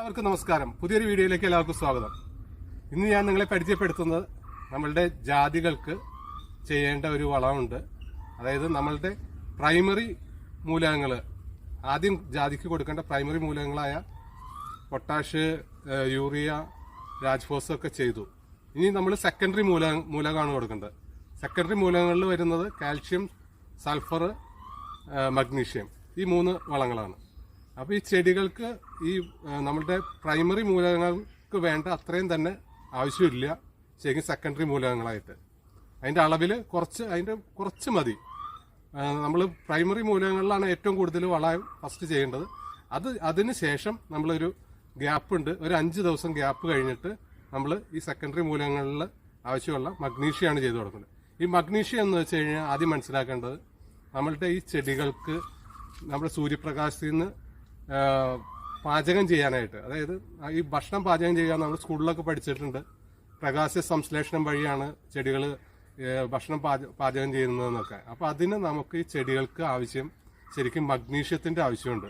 എല്ലാവർക്കും നമസ്കാരം. പുതിയൊരു വീഡിയോയിലേക്ക് എല്ലാവർക്കും സ്വാഗതം. ഇന്ന് ഞാൻ നിങ്ങളെ പരിചയപ്പെടുത്തുന്നത് നമ്മളുടെ ജാതികൾക്ക് ചെയ്യേണ്ട ഒരു വളമുണ്ട് അതായത് നമ്മളുടെ പ്രൈമറി മൂലകങ്ങൾ ആദ്യം ജാതിക്ക് കൊടുക്കേണ്ട പ്രൈമറി മൂലകങ്ങളായ പൊട്ടാഷ് യൂറിയ രാജ്ഫോസ് ഒക്കെ ചെയ്തു. ഇനി നമ്മൾ സെക്കൻഡറി മൂല മൂലകമാണ് കൊടുക്കേണ്ടത്. സെക്കൻഡറി മൂലകങ്ങളിൽ വരുന്നത് കാൽഷ്യം സൾഫർ മഗ്നീഷ്യം. ഈ മൂന്ന് വളങ്ങളാണ്. അപ്പോൾ ഈ ചെടികൾക്ക് ഈ നമ്മുടെ പ്രൈമറി മൂലകങ്ങൾക്ക് വേണ്ട അത്രയും തന്നെ ആവശ്യമില്ല. ശരിക്കും സെക്കൻഡറി മൂലകങ്ങളായിട്ട്. അതിന്റെ അളവിൽ കുറച്ച് അതിന്റെ കുറച്ച് മതി. നമ്മൾ പ്രൈമറി മൂലകങ്ങളിലാണ് ഏറ്റവും കൂടുതൽ വളം ഫസ്റ്റ് ചെയ്യേണ്ടത്. അത് അതിന് ശേഷം നമ്മളൊരു ഗ്യാപ്പ് ഉണ്ട്. ഒരു അഞ്ച് ദിവസം ഗ്യാപ്പ് കഴിഞ്ഞിട്ട് നമ്മൾ ഈ സെക്കൻഡറി മൂലകങ്ങളിൽ ആവശ്യമുള്ള മഗ്നീഷ്യമാണ് ചെയ്തു കൊടുക്കുന്നത്. ഈ മഗ്നീഷ്യം എന്ന് വെച്ച് കഴിഞ്ഞാൽ ആദ്യം മനസ്സിലാക്കേണ്ടത് നമ്മളുടെ ഈ ചെടികൾക്ക് നമ്മുടെ സൂര്യപ്രകാശത്തിൽ നിന്ന് പാചകം ചെയ്യാനായിട്ട്. അതായത് ഈ ഭക്ഷണം പാചകം ചെയ്യാൻ നമ്മൾ സ്കൂളിലൊക്കെ പഠിച്ചിട്ടുണ്ട്. പ്രകാശ സംശ്ലേഷണം വഴിയാണ് ചെടികൾ ഭക്ഷണം പാചകം ചെയ്യുന്നതെന്നൊക്കെ. അപ്പോൾ അതിന് നമുക്ക് ഈ ചെടികൾക്ക് ആവശ്യം ശരിക്കും മഗ്നീഷ്യത്തിന്റെ ആവശ്യമുണ്ട്.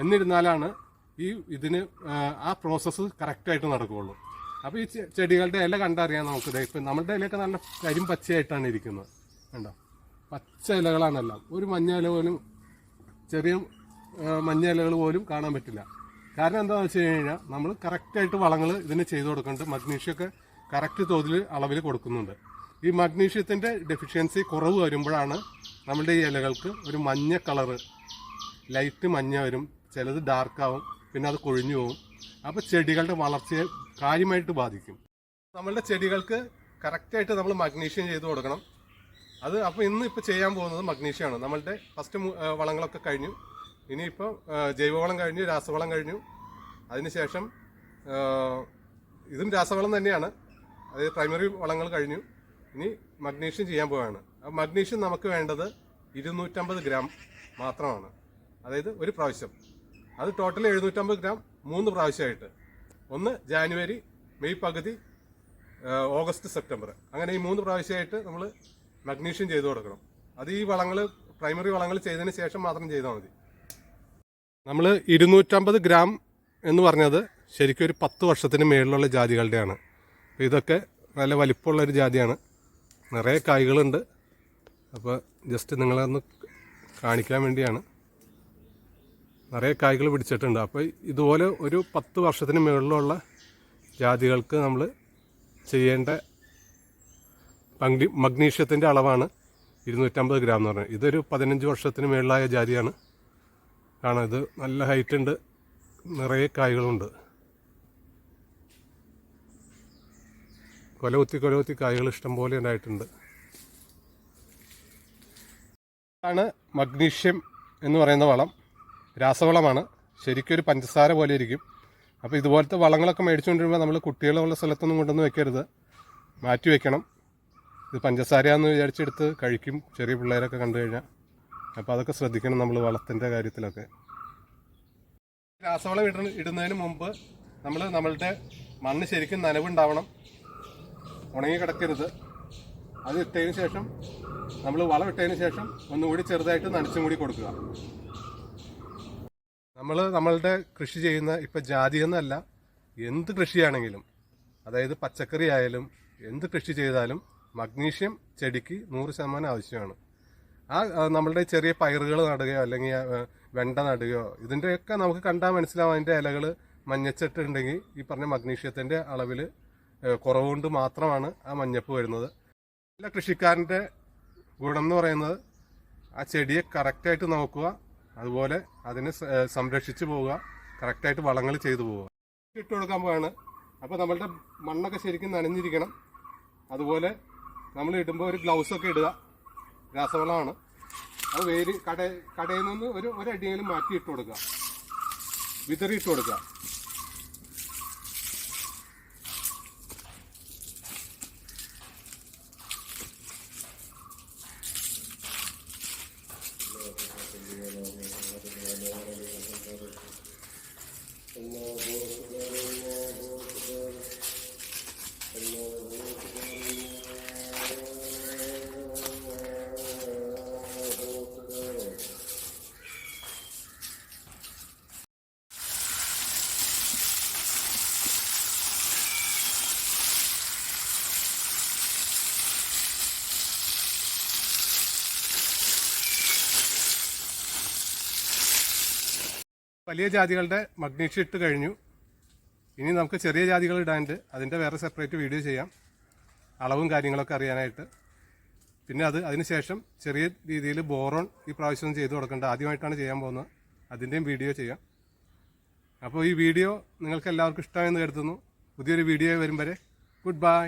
എന്നിരുന്നാലാണ് ഈ ഇതിന് ആ, പ്രോസസ്സ് കറക്റ്റായിട്ട് നടക്കുകയുള്ളൂ. അപ്പോൾ ഈ ചെടികളുടെ ഇല കണ്ടറിയാൻ നമുക്ക് ഇപ്പം നമ്മളുടെ ഇലയൊക്കെ നല്ല കരിം പച്ചയായിട്ടാണ് ഇരിക്കുന്നത്. കണ്ടോ? പച്ച ഇലകളാണെല്ലാം ഒരു മഞ്ഞ ഇല പോലും ചെറിയ മഞ്ഞ ഇലകൾ പോലും കാണാൻ പറ്റില്ല. കാരണം എന്താണെന്ന് വെച്ച് കഴിഞ്ഞാൽ നമ്മൾ കറക്റ്റായിട്ട് വളങ്ങൾ ഇതിന് ചെയ്തു കൊടുക്കുന്നുണ്ട്. മഗ്നീഷ്യമൊക്കെ കറക്റ്റ് തോതിൽ അളവിൽ കൊടുക്കുന്നുണ്ട്. ഈ മഗ്നീഷ്യത്തിന്റെ ഡെഫിഷ്യൻസി കുറവ് വരുമ്പോഴാണ് നമ്മുടെ ഈ ഇലകൾക്ക് ഒരു മഞ്ഞ കളറ് ലൈറ്റ് മഞ്ഞ വരും. ചിലത് ഡാർക്കാവും പിന്നെ അത് കൊഴിഞ്ഞു പോകും അപ്പോൾ ചെടികളുടെ വളർച്ചയെ കാര്യമായിട്ട് ബാധിക്കും. നമ്മളുടെ ചെടികൾക്ക് കറക്റ്റായിട്ട് നമ്മൾ മഗ്നീഷ്യം ചെയ്ത് കൊടുക്കണം. അത് അപ്പോൾ ഇന്ന് ഇപ്പോൾ ചെയ്യാൻ പോകുന്നത് മഗ്നീഷ്യമാണ് നമ്മളുടെ ഫസ്റ്റ് വളങ്ങളൊക്കെ കഴിഞ്ഞു. ഇനിയിപ്പോൾ ജൈവവളം കഴിഞ്ഞു രാസവളം കഴിഞ്ഞു. അതിനുശേഷം ഇതും രാസവളം തന്നെയാണ്. അത് പ്രൈമറി വളങ്ങൾ കഴിഞ്ഞു. ഇനി മഗ്നീഷ്യം ചെയ്യാൻ പോവുകയാണ്. മഗ്നീഷ്യം നമുക്ക് വേണ്ടത് ഇരുന്നൂറ്റമ്പത് ഗ്രാം മാത്രമാണ്. അതായത് ഒരു പ്രാവശ്യം. അത് ടോട്ടൽ എഴുന്നൂറ്റമ്പത് ഗ്രാം മൂന്ന് പ്രാവശ്യമായിട്ട്. ഒന്ന് ജാനുവരി മെയ് പകുതി ഓഗസ്റ്റ് സെപ്റ്റംബർ. അങ്ങനെ ഈ മൂന്ന് പ്രാവശ്യമായിട്ട് നമ്മൾ മഗ്നീഷ്യം ചെയ്തു കൊടുക്കണം. അത് ഈ വളങ്ങൾ പ്രൈമറി വളങ്ങൾ ചെയ്തതിന് ശേഷം മാത്രം ചെയ്താൽ മതി. നമ്മൾ ഇരുന്നൂറ്റമ്പത് ഗ്രാം എന്ന് പറഞ്ഞത് ശരിക്കും ഒരു പത്ത് വർഷത്തിന് മേളിലുള്ള ജാതികളുടെയാണ്. ഇതൊക്കെ നല്ല വലിപ്പമുള്ളൊരു ജാതിയാണ്. നിറയെ കായ്കളുണ്ട്. അപ്പോൾ ജസ്റ്റ് നിങ്ങളൊന്ന് കാണിക്കാൻ വേണ്ടിയാണ്. നിറയെ കായ്കൾ പിടിച്ചിട്ടുണ്ട്. അപ്പോൾ ഇതുപോലെ ഒരു പത്ത് വർഷത്തിന് മുകളിലുള്ള ജാതികൾക്ക് നമ്മൾ ചെയ്യേണ്ട മഗ്നി മഗ്നീഷ്യത്തിന്റെ അളവാണ് ഇരുന്നൂറ്റമ്പത് ഗ്രാം എന്ന് പറഞ്ഞത്. ഇതൊരു പതിനഞ്ച് വർഷത്തിന് മുകളിലായ ജാതിയാണ്. കാണാം ഇത് നല്ല ഹൈറ്റ് ഉണ്ട്. നിറയെ കായ്കളുണ്ട്. കൊലകുത്തി കൊലകുത്തി കായ്കൾ ഇഷ്ടം പോലെ ഉണ്ടായിട്ടുണ്ട്. ആണ് മഗ്നീഷ്യം എന്ന് പറയുന്ന വളം. രാസവളമാണ്. ശരിക്കും ഒരു പഞ്ചസാര പോലെ ഇരിക്കും. അപ്പോൾ ഇതുപോലത്തെ വളങ്ങളൊക്കെ മേടിച്ചുകൊണ്ടിരുമ്പോൾ നമ്മൾ കുട്ടികളുള്ള സ്ഥലത്തൊന്നും കൊണ്ടൊന്നും വെക്കരുത്. മാറ്റി വെക്കണം. ഇത് പഞ്ചസാരയാന്ന് വിചാരിച്ചെടുത്ത് കഴിക്കും. ചെറിയ പിള്ളേരൊക്കെ കണ്ടു കഴിഞ്ഞാൽ അപ്പോൾ അതൊക്കെ ശ്രദ്ധിക്കണം നമ്മൾ വളത്തിന്റെ കാര്യത്തിലൊക്കെ. രാസവളം ഇട ഇടുന്നതിന് മുമ്പ് നമ്മൾ നമ്മളുടെ മണ്ണ് ശരിക്കും നനവുണ്ടാവണം. ഉണങ്ങി കിടക്കരുത്. അത് ഇട്ടതിന് ശേഷം നമ്മൾ വളം ഇട്ടതിന് ശേഷം ഒന്നുകൂടി ചെറുതായിട്ട് നനച്ചും കൂടി കൊടുക്കുക. നമ്മൾ നമ്മളുടെ കൃഷി ചെയ്യുന്ന ഇപ്പം ജാതി എന്നല്ല എന്ത് കൃഷിയാണെങ്കിലും അതായത് പച്ചക്കറി ആയാലും എന്ത് കൃഷി ചെയ്താലും മഗ്നീഷ്യം ചെടിക്ക് നൂറ് ശതമാനം ആവശ്യമാണ്. ആ നമ്മളുടെ ചെറിയ പയറുകൾ നടുകയോ അല്ലെങ്കിൽ വെണ്ട നടുകയോ ഇതിന്റെയൊക്കെ നമുക്ക് കണ്ടാൽ മനസ്സിലാവും അതിന്റെ ഇലകൾ മഞ്ഞച്ചിട്ടുണ്ടെങ്കിൽ ഈ പറഞ്ഞ മഗ്നീഷ്യത്തിന്റെ അളവിൽ കുറവുകൊണ്ട് മാത്രമാണ് ആ മഞ്ഞപ്പ് വരുന്നത്. എല്ലാ കൃഷിക്കാരന്റെ ഗുണം എന്ന് പറയുന്നത് ആ ചെടിയെ കറക്റ്റായിട്ട് നോക്കുക അതുപോലെ അതിനെ സംരക്ഷിച്ച് പോവുക കറക്റ്റായിട്ട് വളങ്ങൾ ചെയ്തു പോവുക. ഇട്ട് കൊടുക്കാൻ പോവാണ്. അപ്പോൾ നമ്മളുടെ മണ്ണൊക്കെ ശരിക്കും നനഞ്ഞിരിക്കണം. അതുപോലെ നമ്മൾ ഇടുമ്പോൾ ഒരു ഗ്ലൗസൊക്കെ ഇടുക. രാസവളമാണ്. അത് വേര് കട കടയിൽ നിന്ന് ഒരു ഒരടിയെങ്കിലും മാറ്റി ഇട്ട് കൊടുക്കുക വിതറിയിട്ട് കൊടുക്കുക Allah വലിയ ജാതികളുടെ മഗ്നീഷ്യം ഇട്ട് കഴിഞ്ഞു. ഇനി നമുക്ക് ചെറിയ ജാതികൾ ഇടാനുണ്ട്. അതിന്റെ വേറെ സെപ്പറേറ്റ് വീഡിയോ ചെയ്യാം. അളവും കാര്യങ്ങളൊക്കെ അറിയാനായിട്ട്. പിന്നെ അത് അതിനുശേഷം ചെറിയ രീതിയിൽ ബോറോൺ ഈ പ്രാവശ്യം ചെയ്തു കൊടുക്കേണ്ട. ആദ്യമായിട്ടാണ് ചെയ്യാൻ പോകുന്നത്. അതിന്റെയും വീഡിയോ ചെയ്യാം. അപ്പോൾ ഈ വീഡിയോ നിങ്ങൾക്ക് എല്ലാവർക്കും ഇഷ്ടമായെന്ന് കരുതുന്നു. പുതിയൊരു വീഡിയോ വരും വരെ ഗുഡ് ബൈ